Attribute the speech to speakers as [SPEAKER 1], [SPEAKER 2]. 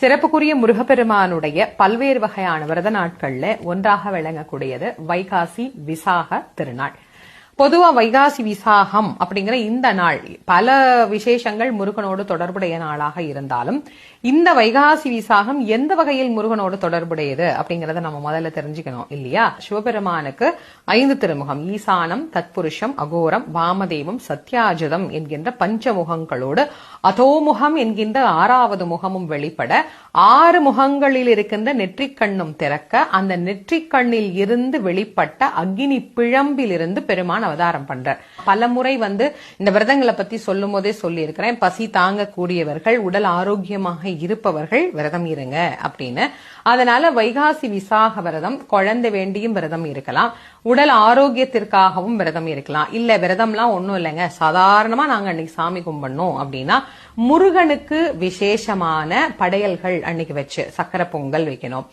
[SPEAKER 1] சிறப்புக்குரிய முருகப்பெருமானுடைய பல்வேறு வகையான விரத நாட்கள்ல ஒன்றாக விளங்கக்கூடியது வைகாசி விசாக திருநாள். பொதுவா வைகாசி விசாகம் அப்படிங்கிற இந்த நாள் பல விசேஷங்கள் முருகனோடு தொடர்புடைய நாளாக இருந்தாலும் இந்த வைகாசி விசாகம் எந்த வகையில் முருகனோடு தொடர்புடையது அப்படிங்கறத நம்ம முதல்ல தெரிஞ்சுக்கணும் இல்லையா? சிவபெருமானுக்கு ஐந்து திருமுகம் ஈசானம் தத்புருஷம் அகோரம் வாமதேவம் சத்யாஜதம் என்கின்ற பஞ்சமுகங்களோடு அதோமுகம் என்கின்ற ஆறாவது முகமும் வெளிப்பட ஆறு முகங்களில் இருக்கின்ற நெற்றிக்கண்ணும் திறக்க அந்த நெற்றிக்கண்ணில் இருந்து வெளிப்பட்ட அக்னி பிழம்பிலிருந்து பெருமான் அவதாரம் பண்றார் பல முறை வந்து இந்த விரதங்களை பத்தி சொல்லும் போதே சொல்லி இருக்கிறேன் பசி தாங்கக்கூடியவர்கள் உடல் ஆரோக்கியமாக இருப்பவர்கள் விரதம் இருங்க அப்படின்னு. அதனால வைகாசி விசாக விரதம் குழந்தை வேண்டியும் விரதம் இருக்கலாம். உடல் ஆரோக்கியத்திற்காகவும் விரதம் இருக்கலாம். இல்ல விரதம்லாம் ஒண்ணும் இல்லைங்க. சாதாரணமா நாங்க அன்னைக்கு சாமி கும்பிடணும் அப்படின்னா முருகனுக்கு விசேஷமான படையல்கள் அன்னைக்கு வச்சு சக்கரை பொங்கல் வைக்கணும்.